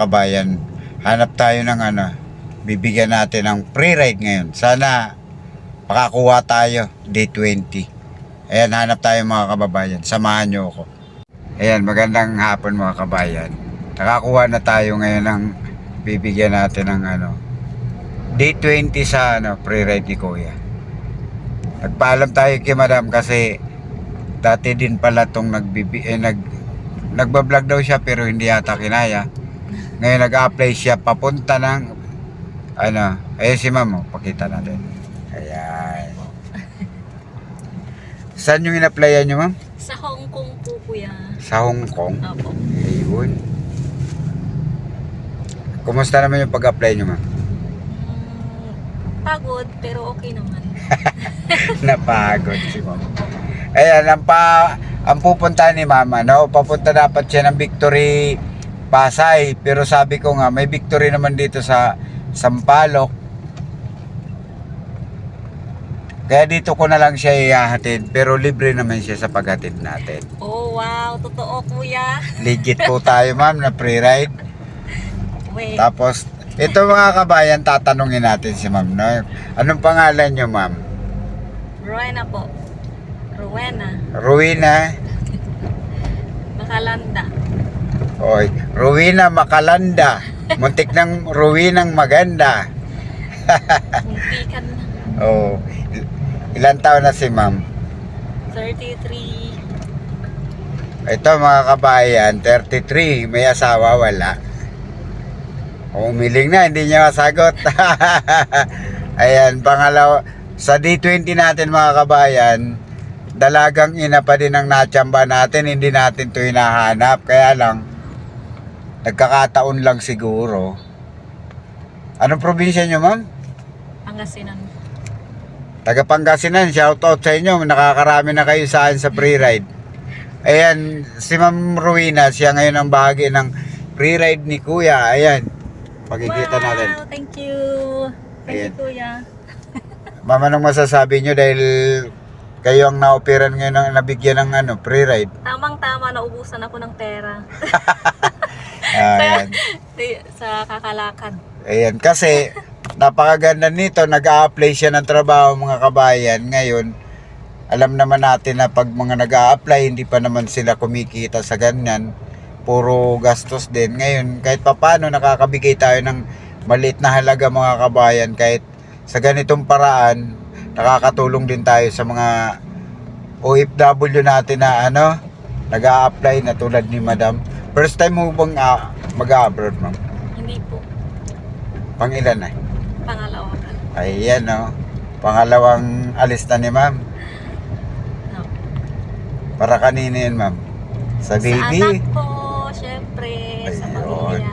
kabayan, hanap tayo ng ano, bibigyan natin ng free ride ngayon. Sana makakuha tayo, day 20. Ayan, hanap tayo mga kababayan. Samahan nyo ako. Ayan, magandang hapon mga kabayan. Nakakuha na tayo ngayon ng bibigyan natin ng ano, day 20 sa ano, free ride ni Kuya. Nagpaalam tayo kay Madam kasi dati din pala tong nagbibi eh, nag nagba-vlog daw siya pero hindi yata kinaya. Ngayon nag-apply siya papunta ng ano, ayun si Ma'am, oh, pakita natin. Ayan. Saan yung in-applyan nyo, Ma'am? Sa Hong Kong po, kuya. Sa Hong Kong. Opo. Ayun. Kumusta naman yung pag-apply nyo, Ma'am? Mm, pagod, pero okay naman. Napagod si Ma'am. Ayan, ang, pa, ang pupunta ni Mama, no? Papunta dapat siya ng Victory Pasay. Pero sabi ko nga, may Victory naman dito sa Sampaloc. Kaya dito ko na lang siya ihahatid. Pero libre naman siya sa paghatid natin. Oh, wow. Totoo, kuya. Legit po tayo, ma'am, na free ride. Wait. Tapos, ito mga kabayan, tatanungin natin si ma'am, no? Anong pangalan nyo, ma'am? Rowena po. Rowena. Ruina? Makalanda. Oy, Ruina Makalanda. Muntik ng Ruinang maganda. Muntikan na. Oh, il- ilan taon na si ma'am? 33. Ito mga kabayan, 33, may asawa, wala. Umiling na, hindi niya masagot. Ayan, pangalawa, sa D20 natin mga kabayan, dalagang ina pa din ang natsamba natin, hindi natin to hinahanap. Kaya lang, nagkakataon lang siguro. Anong probinsya nyo, ma'am? Pangasinan. Taga Pangasinan, shout out sa inyo. Nakakarami na kayo sa sa free ride. Ayan, si Ma'am Ruina, siya ngayon ang bahagi ng free ride ni Kuya. Ayan, makikita wow, natin. thank you. Thank Ayan. you, kuya. Ma'am, anong masasabi nyo dahil kayo ang na-operan ngayon ng nabigyan ng ano, free ride? Tamang-tama, naubusan ako ng pera. Ayan. Sa kakalakad. Ayan, kasi napakaganda nito, nag-a-apply siya ng trabaho mga kabayan. Ngayon, alam naman natin na pag mga nag apply hindi pa naman sila kumikita sa ganyan. Puro gastos din. Ngayon, kahit papano nakakabigay tayo ng maliit na halaga mga kabayan. Kahit sa ganitong paraan, nakakatulong din tayo sa mga OFW natin na ano, nag apply na tulad ni Madam. First time mo bang ah, mag-abroad, ma'am? Hindi po. Pang ilan na? Pangalawa ka. Ayan o. Pangalawang alis na ni ma'am. No. Para kanino yun ma'am? Sa Sa baby? anak ko, syempre, sa Ayun. pamilya.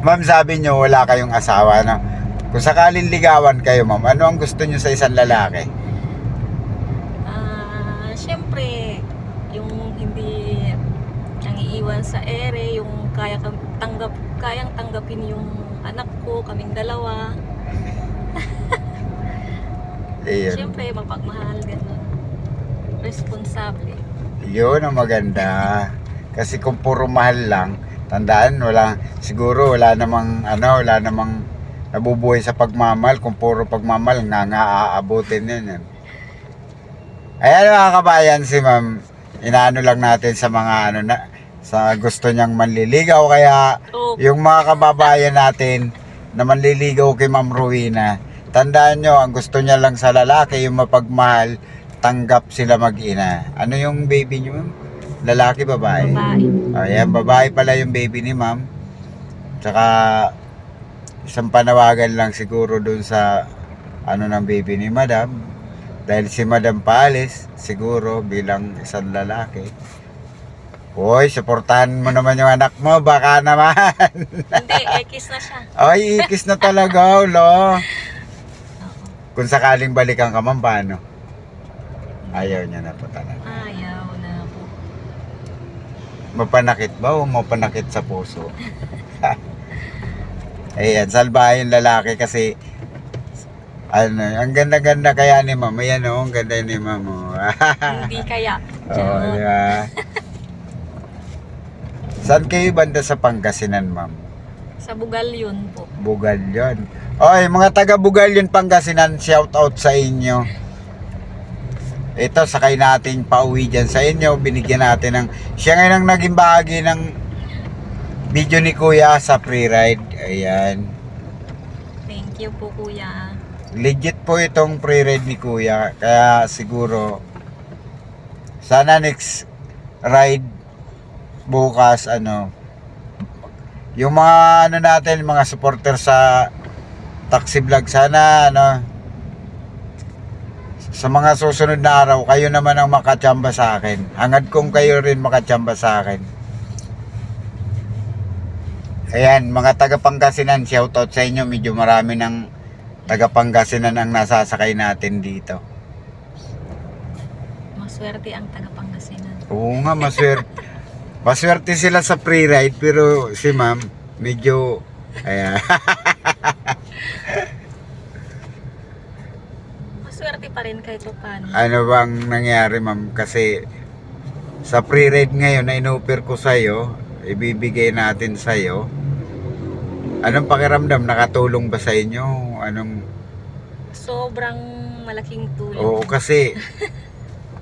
Ma'am sabi nyo wala kayong asawa no? Kung sakaling ligawan kayo ma'am, ano ang gusto nyo sa isang lalaki? Ah, syempre, yung hindi ang iiwan sa ere, yung kaya tanggap, kayang tanggapin yung anak ko, kaming dalawa. Ayun. Syempre, mapagmahal, ganun. Responsable. Yun ang maganda. Kasi kung puro mahal lang, tandaan, wala, siguro wala namang, ano, wala namang nabubuhay sa pagmamahal. Kung puro pagmamahal, nga nga aabutin yun. yan. Ayan mga kabayan, si ma'am, inaano lang natin sa mga ano na, sa gusto niyang manliligaw. Kaya Oh, yung mga kababayan natin na manliligaw kay Ma'am Rowena, tandaan nyo, ang gusto niya lang sa lalaki, yung mapagmahal, tanggap sila mag-ina. Ano yung baby niyo, ma'am? Lalaki, babae? babae. Ayan, babae pala yung baby ni ma'am. Tsaka, isang panawagan lang siguro dun sa ano ng baby ni madam. Dahil si madam paalis, siguro bilang isang lalaki. Hoy, suportahan mo naman yung anak mo, baka naman. Hindi, X na siya. Ay, ikis na talaga, ulo. Kung sakaling balikan ka man, paano? Ayaw niya na po talaga. Ayaw na po. Mapanakit ba o mapanakit sa puso? Ayan, salbahe yung lalaki kasi ano, ang ganda-ganda kaya ni ma'am. Ayan o, ang ganda ni ma'am. Oh. Hindi kaya. oh, Charot. Saan kayo banda sa Pangasinan, ma'am? Sa Bugalyon po. Bugalyon. Oy, mga taga Bugalyon Pangasinan, shout out sa inyo. Ito, sakay natin pauwi dyan sa inyo. Binigyan natin ng... Siya ngayon ang naging bahagi ng video ni Kuya sa pre-ride. Ayan. Thank you po kuya. Legit po itong pre-ride ni Kuya. Kaya siguro, sana next ride bukas, ano, yung mga ano natin, mga supporter sa taxi vlog, sana ano, sa mga susunod na araw, kayo naman ang makachamba sa akin. Hangad kong kayo rin makachamba sa akin. Ayan, mga taga Pangasinan, shoutout sa inyo. Medyo marami ng taga Pangasinan ang nasasakay natin dito. Maswerte ang taga Pangasinan. Oo nga, maswerte. maswerte sila sa pre-ride, pero si ma'am, medyo, ayan. Maswerte pa rin kahit paano. ano bang nangyari ma'am? Kasi sa pre-ride ngayon na inoffer ko sa'yo, ibibigay natin sa'yo. Anong pakiramdam? Nakatulong ba sa inyo? Anong, Sobrang malaking tulong. oo kasi,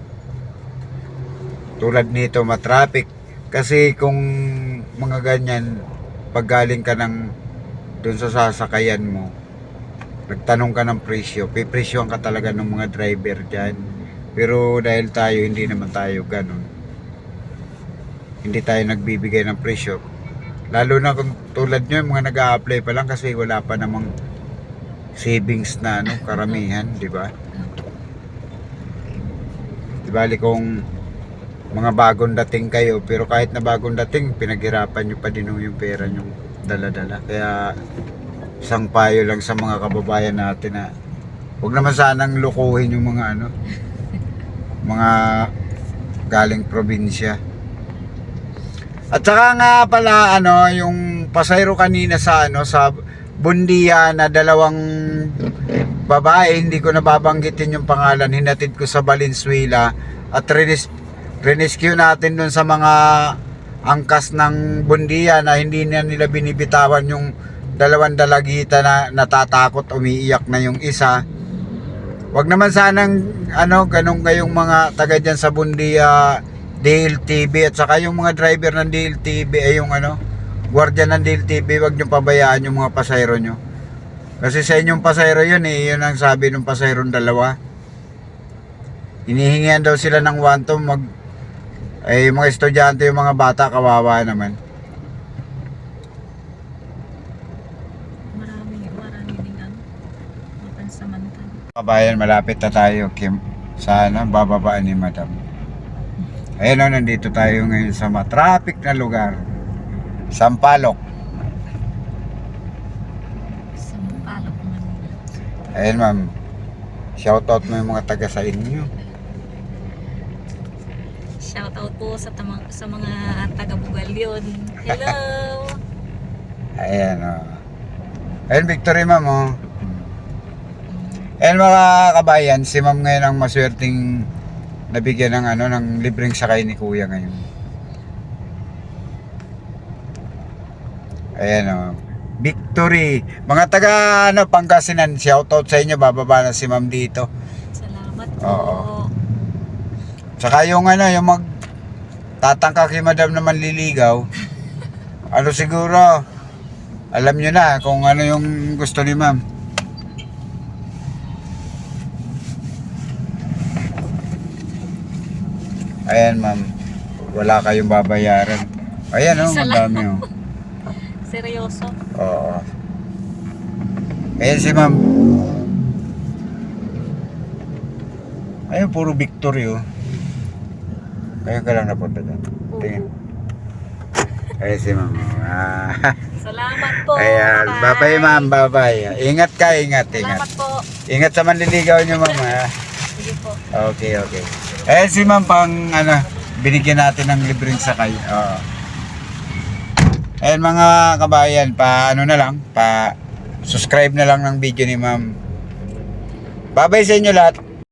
tulad nito, matraffic. Kasi kung mga ganyan, pag galing ka ng dun sa sasakayan mo, nagtanong ka ng presyo, pipresyohan ka talaga ng mga driver dyan. Pero dahil tayo, hindi naman tayo ganun. Hindi tayo nagbibigay ng presyo. Lalo na kung tulad nyo, mga nag apply pa lang kasi wala pa namang savings na ano, karamihan, di ba? Di bali kung mga bagong dating kayo, pero kahit na bagong dating, pinaghirapan nyo pa din yung pera nyo dala-dala. Kaya isang payo lang sa mga kababayan natin na huwag naman sanang lukuhin yung mga ano, mga galing probinsya. At saka nga pala ano, yung pasayro kanina sa ano sa Bundia na dalawang babae, hindi ko nababanggitin yung pangalan, hinatid ko sa Valenzuela at rinis, rinescue natin dun sa mga angkas ng Bundia na hindi na nila binibitawan yung dalawang dalagita na natatakot, umiiyak na yung isa. Wag naman sanang ano, ganun kayong mga taga dyan sa Bundia DLTV at saka yung mga driver ng DLTV ay yung ano, gwardiya ng DLTV, wag niyo pabayaan yung mga pasayro nyo. Kasi sa inyong pasayro yun eh, yun ang sabi ng pasayro dalawa. Hinihingihan daw sila ng wanto mag eh yung mga estudyante, yung mga bata kawawa naman. Marami, marami din ano. Mapansamantala. Kabayan, malapit na tayo Kim. Sana bababaan ni Madam. Ayun o, nandito tayo ngayon sa matraffic na lugar. Sampalok. Sa Palok Manila. Ayun ma'am. Shoutout mo yung mga taga sa inyo. Shout out po sa, tamang, sa mga taga Bugalyon. Hello! Ayan o. Ayun, victory ma'am o. Ayun mga kabayan, si ma'am ngayon ang maswerteng nabigyan ng ano ng libreng sakay ni kuya ngayon. Ayan o. Victory. Mga taga ano, Pangasinan, shoutout sa inyo. Bababa na si ma'am dito. Salamat po. Oo. Tsaka yung ano, yung mag tatangka kay madam na manliligaw. ano siguro, alam nyo na kung ano yung gusto ni ma'am. Ayan ma'am, wala kayong babayaran. Ayan oh, Isa ang lang. dami oh. Seryoso. Oo. Ayan si ma'am. Ayun, puro victory oh. Ayun ka lang napunta dyan. Tingin. Ayun si ma'am. Ah. Salamat po. Ayan. Bye-bye ma'am. Bye-bye. Ingat ka, ingat, ingat. Salamat po. Ingat sa manliligaw niyo ma'am. Sige po. Okay, okay. Eh si ma'am pang ano, binigyan natin ng libreng sakay. Oo. Ayan mga kabayan, pa ano na lang, pa subscribe na lang ng video ni ma'am. Bye-bye sa inyo lahat.